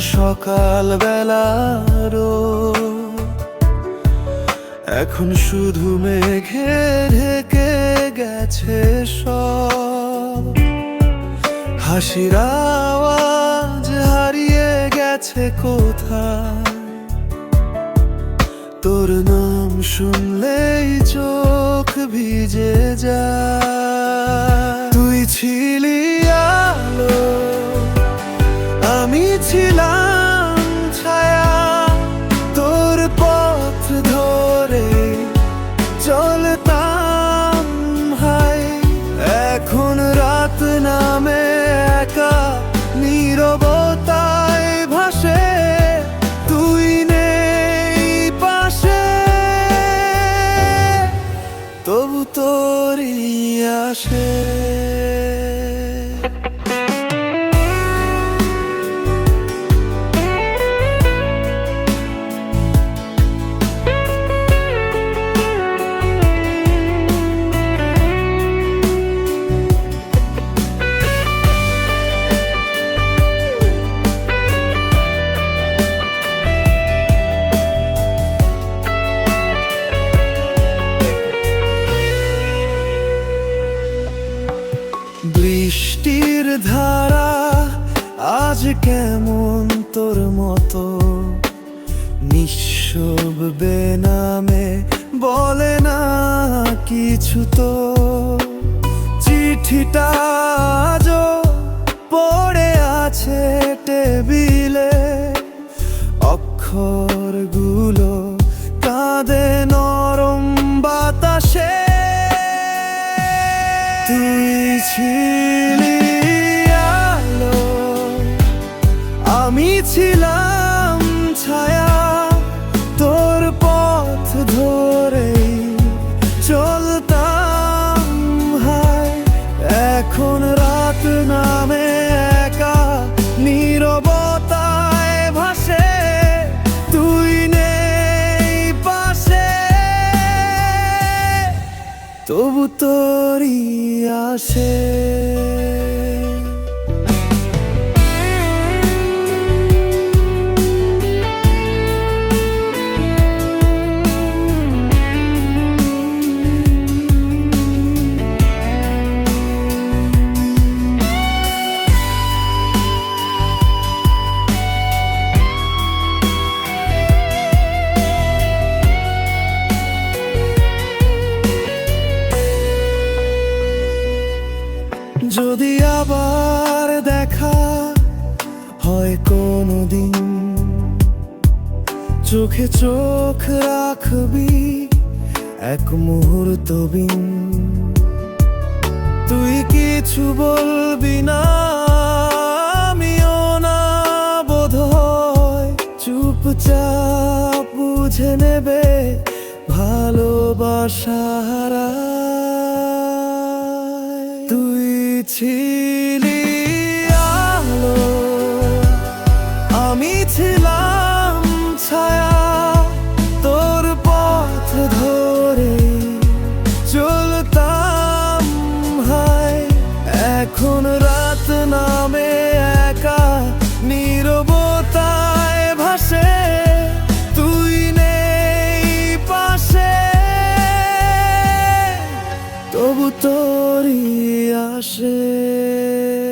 সকাল বেলারও এখন শুধু মেঘে ঢেকে গেছে সব। হাসির আওয়াজ হারিয়ে গেছে কোথায়? তোর নাম শুনলেই চোখ ভিজে যায়। তবু তোর আসে। বৃষ্টির ধারা আজ কেমন তোর মতো? নিঃসব বেনামে বলে না কিছু তো। চিঠিটা আজও ছিলি আলো আমি ছিলাম তবু তোরই আসে। আবার দেখা হয় কোনো দিন চোখে চোখ রাখবি এক মুহূর্ত বিন। তুই কিছু বলবি না, আমিও না, বোধ চুপচাপ বুঝে নেবে ভালোবাসারা তুই ছিলি আলো আমি ছিলাম ছায়া তোর পথ ধরে চলতাম হায় এখন আসে।